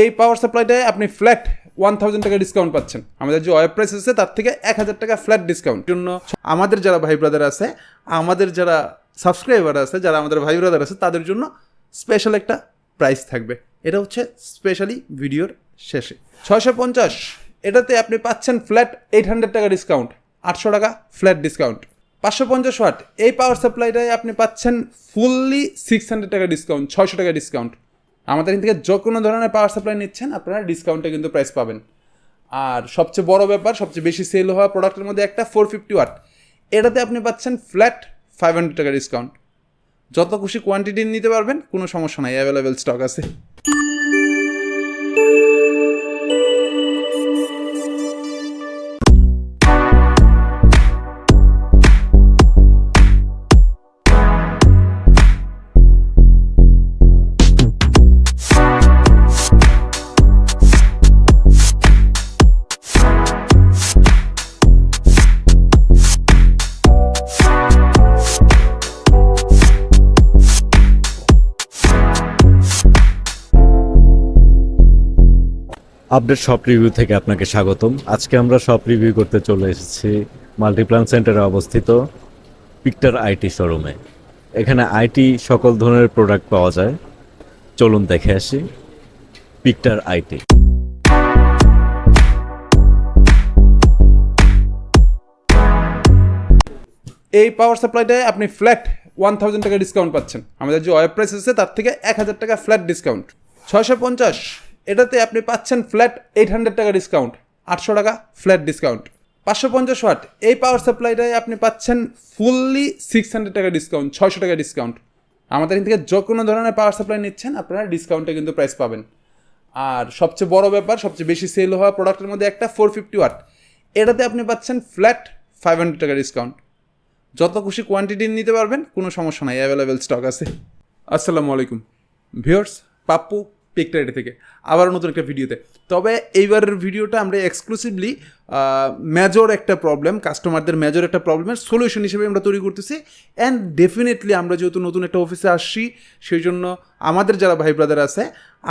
এই পাওয়ার সাপ্লাইটায় আপনি ফ্ল্যাট ওয়ান থাউজেন্ড টাকা ডিসকাউন্ট পাচ্ছেন। আমাদের যে ওয়েব প্রাইস আছে, তার থেকে এক হাজার টাকা ফ্ল্যাট ডিসকাউন্ট জন্য আমাদের যারা ভাই ব্রাদার আছে, আমাদের যারা সাবস্ক্রাইবার আছে, যারা আমাদের ভাই ব্রাদার আছে, তাদের জন্য স্পেশাল একটা প্রাইস থাকবে। এটা হচ্ছে স্পেশালি ভিডিওর শেষে। ছয়শো পঞ্চাশ, এটাতে আপনি পাচ্ছেন ফ্ল্যাট এইট হান্ড্রেড টাকা ডিসকাউন্ট আটশো টাকা ফ্ল্যাট ডিসকাউন্ট পাঁচশো পঞ্চাশ ওয়াট এই পাওয়ার সাপ্লাইটায় আপনি পাচ্ছেন ফুললি সিক্স হান্ড্রেড টাকা ডিসকাউন্ট ছয়শো টাকা ডিসকাউন্ট আমাদের এখান থেকে যে কোনো ধরনের পাওয়ার সাপ্লাই নিচ্ছেন, আপনারা ডিসকাউন্টে কিন্তু প্রাইস পাবেন। আর সবচেয়ে বড় ব্যাপার, সবচেয়ে বেশি সেল হওয়া প্রোডাক্টের মধ্যে একটা ফোর ফিফটি ওয়াট এটাতে আপনি পাচ্ছেন ফ্ল্যাট ফাইভ হান্ড্রেড টাকা ডিসকাউন্ট যত খুশি কোয়ান্টিটি নিতে পারবেন, কোনো সমস্যা নাই অ্যাভেলেবেল স্টক আছে। আপডেট শপ রিভিউ থেকে আপনাকে স্বাগতম। আজকে আমরা শপ রিভিউ করতে চলে এসেছি মাল্টিপ্লান সেন্টারে অবস্থিত পিকটার আইটি শোরুমে এখানে আইটি সকল ধরনের প্রোডাক্ট পাওয়া যায়। চলুন দেখে আসি পিকটার আইটি এই পাওয়ার সাপ্লাইটায় আপনি ফ্ল্যাট ওয়ান থাউজেন্ড টাকা ডিসকাউন্ট পাচ্ছেন। আমাদের যে ওয়েব প্রাইস আছে, তার থেকে এক হাজার টাকা ফ্ল্যাট ডিসকাউন্ট ছয়শো পঞ্চাশ এটাতে আপনি পাচ্ছেন ফ্ল্যাট এইট হান্ড্রেড টাকা ডিসকাউন্ট আটশো টাকা ফ্ল্যাট ডিসকাউন্ট পাঁচশো পঞ্চাশ ওয়াট এই পাওয়ার সাপ্লাইটায় আপনি পাচ্ছেন ফুললি সিক্স হান্ড্রেড টাকা ডিসকাউন্ট ছয়শো টাকা ডিসকাউন্ট আমাদের এখান থেকে যে কোনো ধরনের পাওয়ার সাপ্লাই নিচ্ছেন, আপনারা ডিসকাউন্টে কিন্তু প্রাইস পাবেন। আর সবচেয়ে বড় ব্যাপার, সবচেয়ে বেশি সেল হওয়া প্রোডাক্টের মধ্যে একটা ফোর ফিফটি ওয়াট এটাতে আপনি পাচ্ছেন ফ্ল্যাট ফাইভ হান্ড্রেড টাকা ডিসকাউন্ট যত খুশি কোয়ান্টিটি নিতে পারবেন, কোনো সমস্যা নাই অ্যাভেলেবেল স্টক আছে। আসসালামু আলাইকুম। ভিউয়ার্স, পাপ্পু পিকটাইডি থেকে। আবারও নতুন একটা ভিডিওতে। তবে এইবারের ভিডিওটা আমরা এক্সক্লুসিভলি মেজর একটা প্রবলেম কাস্টমারদের মেজর একটা প্রবলেমের সলিউশন হিসেবে আমরা তৈরি করতেছি। অ্যান্ড ডেফিনেটলি আমরা যেহেতু নতুন একটা অফিসে আসছি সেই জন্য আমাদের যারা ভাই ব্রাদার আছে,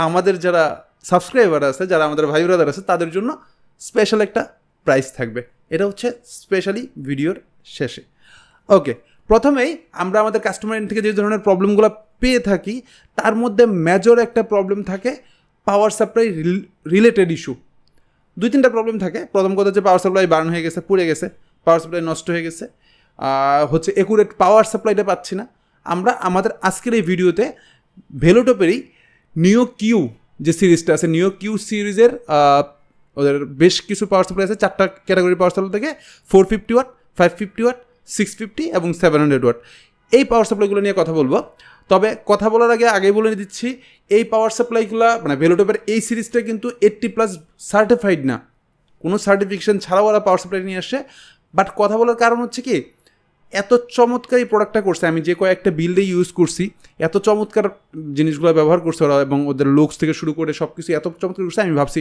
আমাদের যারা সাবস্ক্রাইবার আছে, যারা আমাদের ভাই ব্রাদার আছে, তাদের জন্য স্পেশাল একটা প্রাইস থাকবে। এটা হচ্ছে স্পেশালি ভিডিওর শেষে। ওকে প্রথমেই আমরা আমাদের কাস্টমার থেকে যে ধরনের প্রবলেমগুলো পেয়ে থাকি, তার মধ্যে মেজর একটা প্রবলেম থাকে পাওয়ার সাপ্লাই রিলেটেড ইস্যু দুই তিনটা প্রবলেম থাকে। প্রথম কথা হচ্ছে পাওয়ার সাপ্লাই বার্ন হয়ে গেছে, পুড়ে গেছে পাওয়ার সাপ্লাই নষ্ট হয়ে গেছে। হচ্ছে একুরেট পাওয়ার সাপ্লাইটা পাচ্ছি না। আমরা আমাদের আজকের এই ভিডিওতে ভেলোটপেরই নিও কিউ যে সিরিজটা আছে নিও কিউ সিরিজের ওদের বেশ কিছু পাওয়ার সাপ্লাই আছে। চারটা ক্যাটাগরি পাওয়ার সাপ্লাই থেকে four fifty watt five fifty watt six fifty এবং সেভেন হান্ড্রেড ওয়াট এই পাওয়ার সাপ্লাইগুলো নিয়ে কথা বলব। তবে কথা বলার আগে আগেই বলে দিচ্ছি, এই পাওয়ার সাপ্লাইগুলো মানে ভেলোটপের এই সিরিজটা কিন্তু এইট্টি প্লাস সার্টিফাইড না। কোনো সার্টিফিকেশন ছাড়াও ওরা পাওয়ার সাপ্লাই নিয়ে আসে। বাট কথা বলার কারণ হচ্ছে কি এত চমৎকার এই প্রোডাক্টটা করছে। আমি যে কয়েকটা বিল্ডে ইউজ করছি, এত চমৎকার জিনিসগুলো ব্যবহার করছে ওরা এবং ওদের লুকস থেকে শুরু করে সব কিছু এত চমৎকার করছে, আমি ভাবছি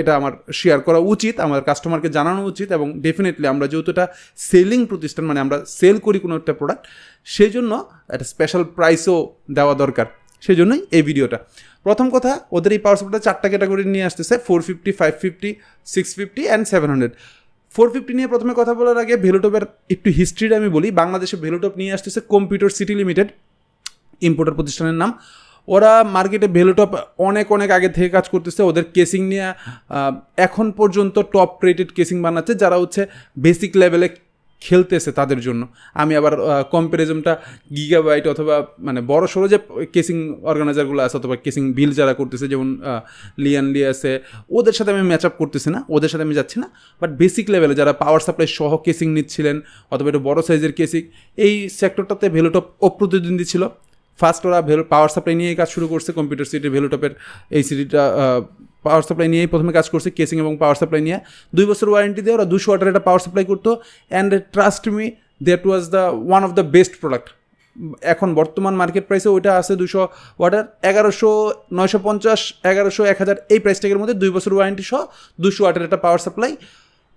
এটা আমার শেয়ার করা উচিত, আমার কাস্টমারকে জানানো উচিত এবং ডেফিনেটলি আমরা যেহেতু এটা সেলিং প্রতিষ্ঠান মানে আমরা সেল করি কোনো একটা প্রোডাক্ট সেই জন্য একটা স্পেশাল প্রাইসও দেওয়া দরকার। সেই জন্যই এই ভিডিওটা প্রথম কথা, ওদের এই পাওয়ার সাপ্লাই চারটা ক্যাটাগরি নিয়ে আসতেছে four fifty five fifty six fifty and seven hundred four fifty নিয়ে প্রথমে কথা বলার আগে ভেলোটপের একটু হিস্ট্রিটা আমি বলি। বাংলাদেশে ভেলোটপ নিয়ে আসতেছে কম্পিউটার সিটি লিমিটেড ইম্পোর্টার প্রতিষ্ঠানের নাম। ওরা মার্কেটে ভেলোটপ অনেক অনেক আগে থেকে কাজ করতেছে। ওদের কেসিং নিয়ে এখন পর্যন্ত টপ রেটেড কেসিং বানাচ্ছে। যারা হচ্ছে বেসিক লেভেলে খেলতেছে তাদের জন্য। আমি আবার কম্পারিজমটা গিগাবাইট অথবা মানে বড় সড়ো যে কেসিং অর্গানাইজারগুলো আছে অথবা কেসিং বিল যারা করতেছে, যেমন লিয়ান লি আছে, ওদের সাথে আমি ম্যাচ আপ করতেছি না, ওদের সাথে আমি যাচ্ছি না। বাট বেসিক লেভেলে যারা পাওয়ার সাপ্লাই সহ কেসিং নিচ্ছিলেন, অথবা একটু বড় সাইজের কেসিং এই সেক্টরটাতে ভেলোটপ অপ্রতিদ্বন্দ্বী ছিল। ফার্স্ট ওরা ভেলো পাওয়ার সাপ্লাই নিয়ে কাজ শুরু করছে কম্পিউটার সিটির ভেলোটপের এই সিটিটা পাওয়ার সাপ্লাই নিয়েই প্রথমে কাজ করছে কেসিং এবং পাওয়ার সাপ্লাই নিয়ে। দুই বছর ওয়ারেন্টি দিয়ে ওরা দুশো ওয়াটার একটা পাওয়ার সাপ্লাই করতো। And trust me that was the one of the best product এখন বর্তমান মার্কেট প্রাইসে ওইটা আছে দুশো ওয়াটার এগারোশো নয়শো পঞ্চাশ, এগারোশো এক হাজার, এই প্রাইস ট্যাগের মধ্যে দুই বছর ওয়ারেন্টি সহ দুশো ওয়াটার একটা পাওয়ার সাপ্লাই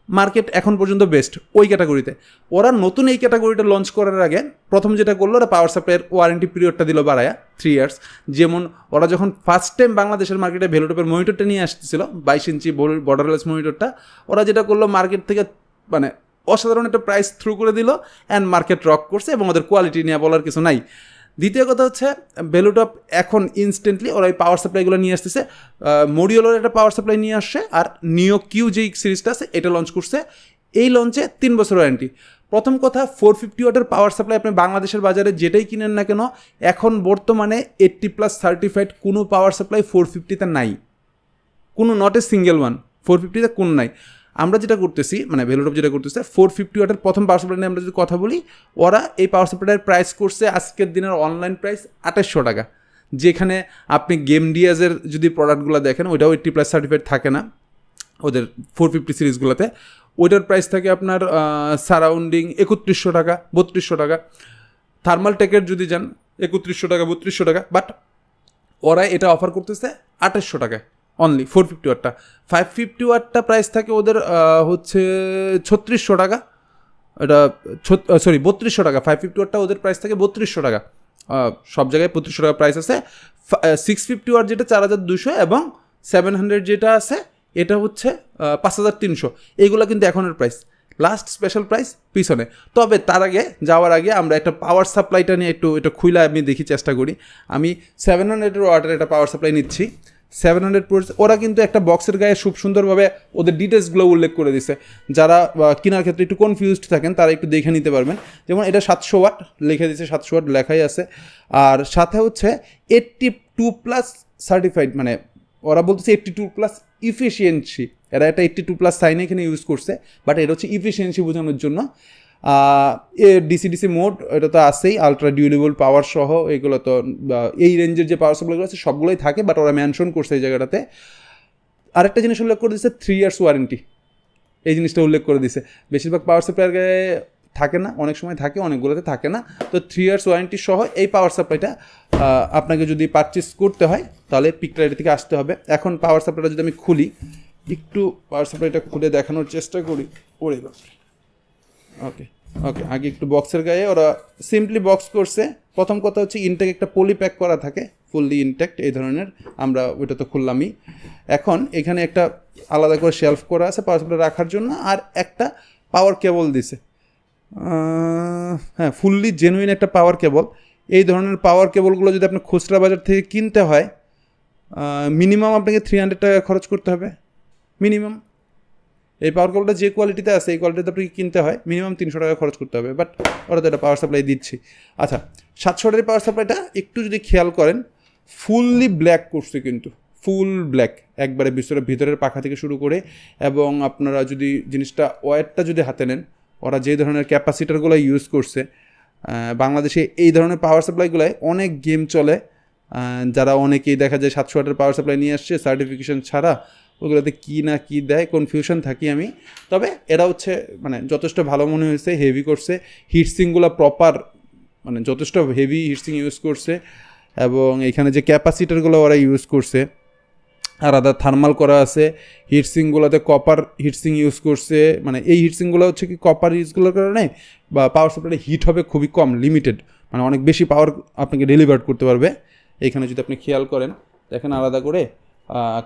মার্কেট এখন পর্যন্ত বেস্ট ওই ক্যাটাগরিতে। ওরা নতুন এই ক্যাটাগরিটা লঞ্চ করার আগে প্রথম যেটা করল, ওরা পাওয়ার সাপ্লাইয়ের ওয়ারেন্টি পিরিয়ডটা দিল বাড়ায়া থ্রি ইয়ার্স যেমন ওরা যখন ফার্স্ট টাইম বাংলাদেশের মার্কেটে ভ্যালুটপের মনিটরটা নিয়ে আসতেছিল, বাইশ ইঞ্চি বর্ডারলেস মনিটরটা ওরা যেটা করল মার্কেট থেকে মানে অসাধারণ একটা প্রাইস থ্রু করে দিল অ্যান্ড মার্কেট রক করছে এবং ওদের কোয়ালিটি নিয়ে বলার কিছু নাই। দ্বিতীয় কথা হচ্ছে ভ্যালুটপ এখন ইনস্ট্যান্টলি ওরা ওই পাওয়ার সাপ্লাইগুলো নিয়ে আসতেছে। মডিওলোর একটা পাওয়ার সাপ্লাই নিয়ে আসছে আর নিও কিউ যেই সিরিজটা আছে, এটা লঞ্চ করছে। এই লঞ্চে তিন বছর ওয়ারেন্টি প্রথম কথা ফোর ফিফটি ওয়াটের পাওয়ার সাপ্লাই আপনি বাংলাদেশের বাজারে যেটাই কিনেন না কেন, এখন বর্তমানে এইট্টি প্লাস সার্টিফাইড কোনো পাওয়ার সাপ্লাই ফোর ফিফটিতে নাই। কোনো not a single one four ফিফটিতে কোনো নাই। আমরা যেটা করতেছি মানে ভেলোটপ যেটা করতেছে ফোর ফিফটি ওয়াটের প্রথম পাওয়ার সাপ্লাই নিয়ে আমরা যদি কথা বলি, ওরা এই পাওয়ার সাপ্লাইয়ের প্রাইস করছে আজকের দিনের অনলাইন প্রাইস আঠাশশো টাকা। যেখানে আপনি গেম ডিয়াজের যদি প্রোডাক্টগুলো দেখেন, ওইটাও এইটটি প্লাস সার্টিফাইড থাকে না, ওদের ফোর ফিফটি সিরিজগুলোতে ওইটার প্রাইস থাকে আপনার সারাউন্ডিং একত্রিশশো টাকা, বত্রিশশো টাকা। থার্মাল টেকের যদি যান, একত্রিশশো টাকা, বত্রিশশো টাকা বাট ওরা এটা অফার করতেছে আঠাশশো টাকায়। অনলি ফোর ফিফটি ওয়াটটা ফাইভ ফিফটি ওয়াটটা প্রাইস থাকে ওদের হচ্ছে ছত্রিশশো টাকা। এটা সরি বত্রিশশো টাকা। ফাইভ ফিফটি ওয়াটটা ওদের প্রাইস থাকে বত্রিশশো টাকা। সব জায়গায় বত্রিশশো টাকা প্রাইস আছে। সিক্স ফিফটি ওয়াট যেটা চার হাজার দুশো এবং সেভেন হান্ড্রেড যেটা আছে, এটা হচ্ছে পাঁচ হাজার তিনশো। এইগুলো কিন্তু এখনের প্রাইস লাস্ট স্পেশাল প্রাইস পিছনে। তবে তার আগে, যাওয়ার আগে আমরা একটা পাওয়ার সাপ্লাইটা নিয়ে একটু, এটা খুইলা আমি দেখি চেষ্টা করি। আমি সেভেন হান্ড্রেডের ওয়াটার একটা পাওয়ার সাপ্লাই নিচ্ছি। সেভেন হান্ড্রেড ওরা কিন্তু একটা বক্সের গায়ে খুব সুন্দরভাবে ওদের ডিটেলসগুলো উল্লেখ করে দিছে। যারা কেনার ক্ষেত্রে একটু কনফিউজড থাকেন, তারা একটু দেখে নিতে পারবেন। যেমন এটা সাতশো ওয়াট লিখে দিচ্ছে সাতশো ওয়াট লেখাই আছে। আর সাথে হচ্ছে এইটটি টু প্লাস সার্টিফাইড মানে ওরা বলতেছে এইটটি টু প্লাস ইফিসিয়েন্সি এরা একটা এইটটি টু প্লাস সাইন এখানে ইউজ করছে বাট এটা হচ্ছে ইফিসিয়েন্সি বোঝানোর জন্য। ডিসি ডিসি মোড এটা তো আছেই আলট্রা ডিউরেবল পাওয়ার সহ এগুলো তো এই রেঞ্জের যে পাওয়ার সাপ্লাইগুলো আছে, সবগুলোই থাকে বাট ওরা মেনশন করছে এই জায়গাটাতে। আরেকটা জিনিস উল্লেখ করে দিচ্ছে থ্রি ইয়ার্স ওয়ারেন্টি এই জিনিসটা উল্লেখ করে দিছে বেশিরভাগ পাওয়ার সাপ্লাইয়ের থাকে না, অনেক সময় থাকে, অনেকগুলোতে থাকে না। তো থ্রি ইয়ার্স ওয়ারেন্টি সহ এই পাওয়ার সাপ্লাইটা আপনাকে যদি পারচেস করতে হয়, তাহলে পিকটার থেকে আসতে হবে। এখন পাওয়ার সাপ্লাইটা যদি আমি খুলি, একটু পাওয়ার সাপ্লাইটা খুলে দেখানোর চেষ্টা করি, ওরে বাপরে। ওকে ওকে আগে একটু বক্সের গায়ে, ওরা সিম্পলি বক্স করছে। প্রথম কথা হচ্ছে ইনটেক একটা পলি প্যাক করা থাকে ফুললি ইনটেক্ট এই ধরনের। আমরা ওইটা তো খুললামই। এখন এখানে একটা আলাদা করে শেলফ করা আছে পাওয়ার রাখার জন্য, আর একটা পাওয়ার কেবল দিছে। হ্যাঁ ফুললি জেনুইন একটা পাওয়ার কেবল এই ধরনের পাওয়ার কেবলগুলো যদি আপনি খুচরা বাজার থেকে কিনতে হয় মিনিমাম আপনাকে থ্রি হান্ড্রেড টাকা খরচ করতে হবে। মিনিমাম এই পাওয়ার কেবলটা যে কোয়ালিটিতে আছে, এই কোয়ালিটিতে আপনাকে কিনতে হয়? মিনিমাম তিনশো টাকা খরচ করতে হবে বাট ওরা তো এটা পাওয়ার সাপ্লাই দিচ্ছি। আচ্ছা সাতশোটার পাওয়ার সাপ্লাইটা একটু যদি খেয়াল করেন ফুললি ব্ল্যাক করছে কিন্তু ফুল ব্ল্যাক একবারে ভিতরে ভিতরের পাখা থেকে শুরু করে, এবং আপনারা যদি জিনিসটা ওয়ারটা যদি হাতে নেন, ওরা যে ধরনের ক্যাপাসিটারগুলো ইউজ করছে বাংলাদেশে এই ধরনের পাওয়ার সাপ্লাইগুলোয় অনেক গেম চলে যারা অনেকেই দেখা যায় সাতশো ওয়াটের পাওয়ার সাপ্লাই নিয়ে আসছে সার্টিফিকেশন ছাড়া ওগুলোতে কী না কী দেয় কনফিউশন থাকি আমি। তবে এরা হচ্ছে মানে যথেষ্ট ভালো মনে হয়েছে হেভি করছে। হিটসিংগুলো প্রপার মানে যথেষ্ট হেভি হিটসিং ইউজ করছে। এবং এখানে যে ক্যাপাসিটারগুলো ওরা ইউজ করছে আলাদা থার্মাল করা আছে হিটসিংগুলোতে কপার হিটসিং ইউজ করছে। মানে এই হিটসিংগুলো হচ্ছে কি কপার ইউজগুলোর কারণে, বা পাওয়ার সাপ্লাই হিট হবে খুবই কম লিমিটেড মানে অনেক বেশি পাওয়ার আপনাকে ডেলিভার করতে পারবে। এইখানে যদি আপনি খেয়াল করেন, দেখেন আলাদা করে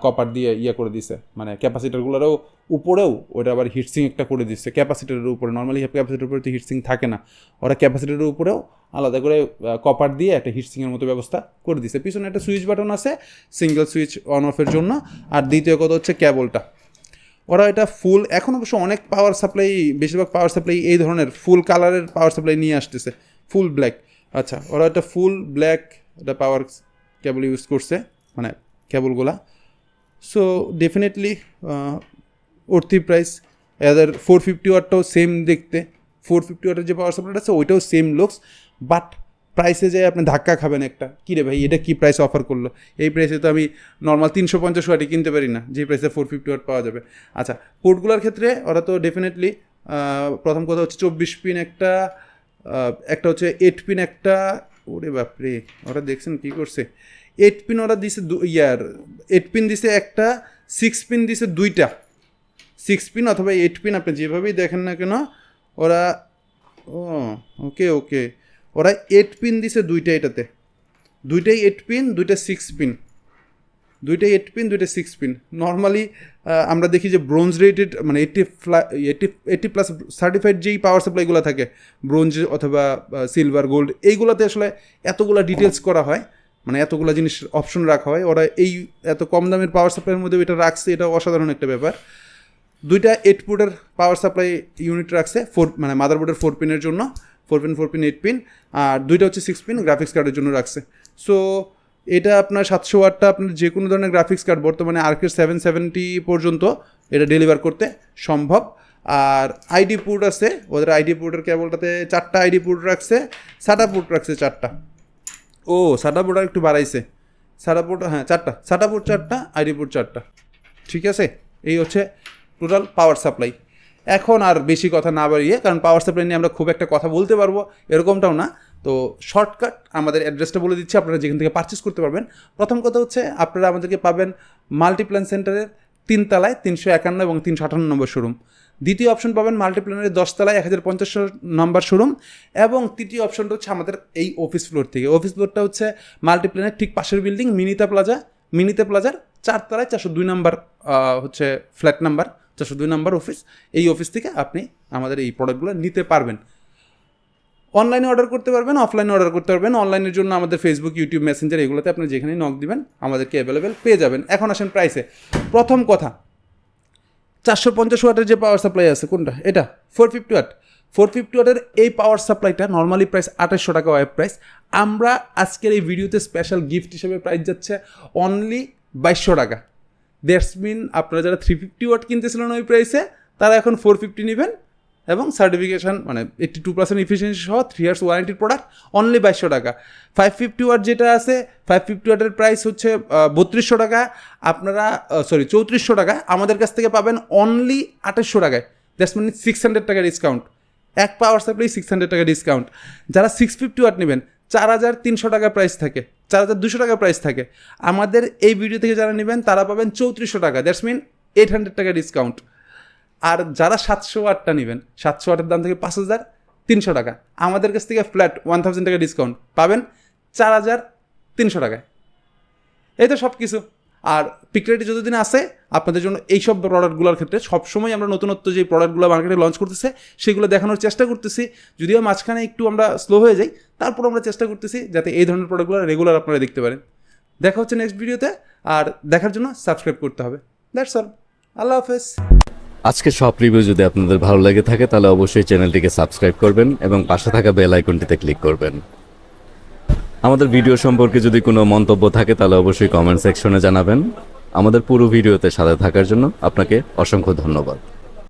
কপার দিয়ে ইয়ে করে দিছে। মানে ক্যাপাসিটারগুলোরও উপরেও ওটা আবার হিটসিং একটা করে দিচ্ছে। ক্যাপাসিটারের উপরে নর্মালি ক্যাপাসিটার উপরে তো হিটসিং থাকে না। ওরা ক্যাপাসিটারের উপরেও আলাদা করে কপার দিয়ে একটা হিটসিংয়ের মতো ব্যবস্থা করে দিছে। পিছনে একটা সুইচ বাটন আছে সিঙ্গেল সুইচ অন অফের জন্য। আর দ্বিতীয় কথা হচ্ছে ক্যাবলটা ওরা এটা ফুল এখন অবশ্য অনেক পাওয়ার সাপ্লাই বেশিরভাগ পাওয়ার সাপ্লাই এই ধরনের ফুল কালারের পাওয়ার সাপ্লাই নিয়ে আসতেছে। ফুল ব্ল্যাক আচ্ছা ওরা এটা ফুল ব্ল্যাক এটা পাওয়ার কেবল ইউজ করছে মানে কেবলগুলা সো ডেফিনেটলি অর্থি প্রাইস এদের ফোর ফিফটি ওয়াটটাও সেম দেখতে। ফোর ফিফটি ওয়াটের যে পাওয়ার সাপ্লাইটা আছে, ওইটাও সেম লুকস বাট প্রাইসে যে আপনি ধাক্কা খাবেন একটা। কী রে ভাই, এটা কী প্রাইস অফার করল? এই প্রাইসে তো আমি নর্মাল তিনশো পঞ্চাশ ওয়াটে কিনতে পারি না, যে প্রাইসে ফোর ফিফটি ওয়াট পাওয়া যাবে। আচ্ছা পোর্টগুলোর ক্ষেত্রে ওরা তো ডেফিনেটলি প্রথম কথা হচ্ছে চব্বিশ পিন একটা একটা হচ্ছে এইট পিন একটা। ওরে বাপরে, ওরা দেখছেন কী করছে? এইট পিন ওরা দিছে ইয়ার এইট পিন দিছে একটা সিক্স পিন দিছে দুইটা। সিক্স পিন অথবা এইট পিন আপনি যেভাবেই দেখেন না কেন, ওরা, ও, ওকে ওকে। ওরা এইট পিন দিছে দুইটা এটাতে। দুইটাই এইট পিন দুইটা সিক্স পিন দুইটাই এইট পিন দুইটা সিক্স পিন নর্মালি আমরা দেখি যে ব্রোঞ্জ রেটেড মানে এইটি ফ্লা এইটি এইটি প্লাস সার্টিফাইড যেই পাওয়ার সাপ্লাইগুলো থাকে ব্রোঞ্জ অথবা সিলভার গোল্ড এইগুলোতে আসলে এতগুলো ডিটেলস করা হয়। মানে এতগুলো জিনিস অপশন রাখা হয়। ওরা এই এত কম দামের পাওয়ার সাপ্লাইয়ের মধ্যে এটা রাখছে এটা অসাধারণ একটা ব্যাপার। দুইটা এইট পুটের পাওয়ার সাপ্লাই ইউনিট রাখছে ফোর মানে মাদারবোর্ডের ফোর পিনের জন্য four pin four pin eight pin আর দুইটা হচ্ছে সিক্স পিন গ্রাফিক্স কার্ডের জন্য রাখছে। সো এটা আপনার সাতশো ওয়াটটা আপনার যে কোনো ধরনের গ্রাফিক্স কার্ড বর্তমানে আর্কের সেভেন সেভেন্টি পর্যন্ত এটা ডেলিভার করতে সম্ভব। আর আইডি পুট আছে, ওদের আইডি পুটের কেবলটাতে চারটা আইডি পুট রাখছে সাটা পুট রাখছে চারটা। ও সাটা পুট একটু বাড়াইছে। সাটা পুট হ্যাঁ চারটা। সাটা পুট চারটা, আইডি পুট চারটা। ঠিক আছে? এই হচ্ছে টোটাল পাওয়ার সাপ্লাই এখন আর বেশি কথা না বাড়িয়ে, কারণ পাওয়ার সাপ্লাই নিয়ে আমরা খুব একটা কথা বলতে পারব, এরকমটাও না। তো শর্টকাট আমাদের অ্যাড্রেসটা বলে দিচ্ছি, আপনারা যেখান থেকে পারচেস করতে পারবেন। প্রথম কথা হচ্ছে, আপনারা আমাদেরকে পাবেন মাল্টিপ্ল্যান সেন্টারের তিনতলায় তিনশো একান্ন এবং তিনশো আটান্ন নম্বর শোরুম দ্বিতীয় অপশন পাবেন মাল্টিপ্ল্যানের দশতলায় এক হাজার পঞ্চাশ নম্বর শোরুম এবং তৃতীয় অপশনটা হচ্ছে আমাদের এই অফিস ফ্লোর থেকে। অফিস ফ্লোরটা হচ্ছে মাল্টিপ্ল্যানের ঠিক পাশের বিল্ডিং মিনিতা প্লাজা মিনিতা প্লাজার চারতলায় চারশো দুই নাম্বার হচ্ছে ফ্ল্যাট নাম্বার চারশো দুই নাম্বার অফিস এই অফিস থেকে আপনি আমাদের এই প্রোডাক্টগুলো নিতে পারবেন। অনলাইনে অর্ডার করতে পারবেন অফলাইনে অর্ডার করতে পারবেন। অনলাইনের জন্য আমাদের ফেসবুক ইউটিউব মেসেঞ্জার এগুলোতে আপনি যেখানে নক দিবেন, আমাদেরকে অ্যাভেলেবেল পেয়ে যাবেন। এখন আসেন প্রাইসে প্রথম কথা চারশো পঞ্চাশ ওয়াটের যে পাওয়ার সাপ্লাই আছে, কোনটা? এটা four fifty watt four fifty ওয়াটের এই পাওয়ার সাপ্লাইটা নর্মালি প্রাইস আঠাশশো টাকা ওয়েব প্রাইস আমরা আজকের এই ভিডিওতে স্পেশাল গিফট হিসেবে প্রাইস যাচ্ছে অনলি বাইশশো টাকা। দ্যাটস মিন আপনারা যারা থ্রি ফিফটি ওয়াট কিনতেছিলেন ওই প্রাইসে তারা এখন ফোর ফিফটি নেবেন। এবং সার্টিফিকেশান মানে এইট্টি টু পার্সেন্ট ইফিসিয়েন্সি সহ থ্রি ইয়ার্স ওয়ারেন্টির প্রোডাক্ট অনলি বাইশশো টাকা। ফাইভ ফিফটি ওয়াট যেটা আছে ফাইভ ফিফটি ওয়াটের প্রাইস হচ্ছে বত্রিশশো টাকা। আপনারা সরি চৌত্রিশশো টাকা। আমাদের কাছ থেকে পাবেন অনলি আঠাশশো টাকায়। দ্যাটস মিন সিক্স হান্ড্রেড টাকা ডিসকাউন্ট এক পাওয়ার সাপ্লাই সিক্স হান্ড্রেড টাকা ডিসকাউন্ট যারা সিক্স ফিফটি ওয়াট নেবেন, চার হাজার তিনশো টাকা প্রাইস থাকে। চার হাজার দুশো টাকা প্রাইস থাকে। আমাদের এই ভিডিও থেকে যারা নেবেন, তারা পাবেন চৌত্রিশশো টাকা। দ্যাটস মিন এইট হান্ড্রেড টাকা ডিসকাউন্ট আর যারা সাতশো ওয়াটটা নেবেন, সাতশো ওয়াটের দাম থেকে পাঁচ হাজার তিনশো টাকা। আমাদের কাছ থেকে ফ্ল্যাট ওয়ান থাউজেন্ড টাকা ডিসকাউন্ট পাবেন, চার হাজার তিনশো টাকায়। এই তো সব কিছু আর পিকরেটি যতদিন আসে আপনাদের জন্য এইসব প্রোডাক্টগুলোর ক্ষেত্রে সবসময় আমরা নতুনত্ব যে প্রোডাক্টগুলো মার্কেটে লঞ্চ করতেছে, সেগুলো দেখানোর চেষ্টা করতেছি। যদিও মাঝখানে একটু আমরা স্লো হয়ে যাই, তারপর আমরা চেষ্টা করতেছি যাতে এই ধরনের প্রোডাক্টগুলো রেগুলার আপনারা দেখতে পারেন। দেখা হচ্ছে নেক্সট ভিডিওতে আর দেখার জন্য সাবস্ক্রাইব করতে হবে। দ্যাটস অল আল্লাহ হাফেজ। আজকে সব রিভিউ যদি আপনাদের ভালো লেগে থাকে, তাহলে অবশ্যই চ্যানেলটিকে সাবস্ক্রাইব করবেন এবং পাশে থাকা বেল আইকনটিতে ক্লিক করবেন। আমাদের ভিডিও সম্পর্কে যদি কোনো মন্তব্য থাকে, তাহলে অবশ্যই কমেন্ট সেকশনে জানাবেন। আমাদের পুরো ভিডিওতে সাথে থাকার জন্য আপনাকে অসংখ্য ধন্যবাদ।